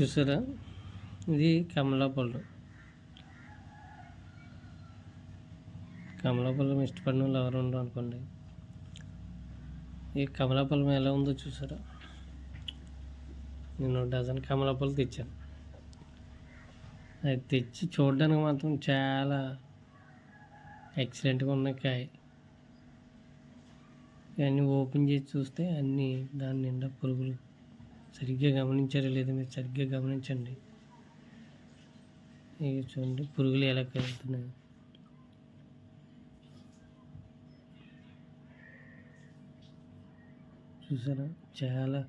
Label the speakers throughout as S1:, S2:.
S1: చూసారా? ఇది కమలాపళ్ళు కమలాపళ్ళం ఇష్టపడిన వాళ్ళు ఎవరు ఉండరు అనుకోండి. ఈ కమలాపళ్ళం ఎలా ఉందో చూసారా? నేను డజన్ కమలాపళ్ళు తెచ్చాను. అది తెచ్చి చూడడానికి మాత్రం చాలా ఎక్సలెంట్గా ఉన్నాయి కాయ. ఇవన్నీ ఓపెన్ చేసి చూస్తే అన్నీ దాని నిండా పురుగులు సరిగ్గా గమనించారో లేదో మీరు సరిగ్గా గమనించండి. ఇవి చూడండి పురుగులు ఎలా కలుగుతున్నాయి చూసారా? చాలా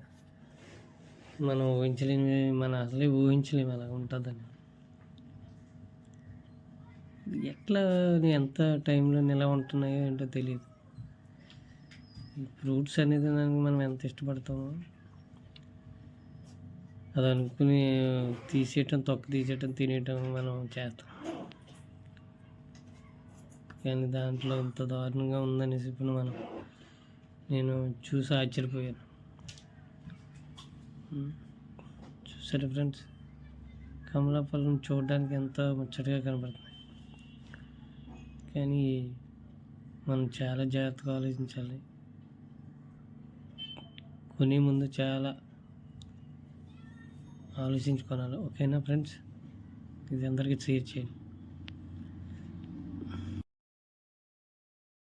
S1: మనం ఊహించలేని మన అసలే ఊహించలేము అలా ఉంటుందని. ఎట్లా ఎంత టైంలో నిలవ ఉంటున్నాయో ఏంటో తెలియదు. ఫ్రూట్స్ అనేది దానికి మనం ఎంత ఇష్టపడతామో. అది అనుకుని తీసేయటం తొక్క తీసేయటం తినేయటం మనం చేస్తాం. కానీ దాంట్లో ఇంత దారుణంగా ఉందనేసి ఇప్పుడు మనం నేను చూసి ఆశ్చర్యపోయాను. చూసారు చూసారా ఫ్రెండ్స్? కమలాఫలం చూడడానికి ఎంతో ముచ్చటగా కనబడుతుంది. కానీ మనం చాలా జాగ్రత్తగా ఆలోచించాలి. కొనే ముందు చాలా ఆలోచించుకోవాలి ఓకేనా ఫ్రెండ్స్? ఇది అందరికీ షేర్ చేయండి.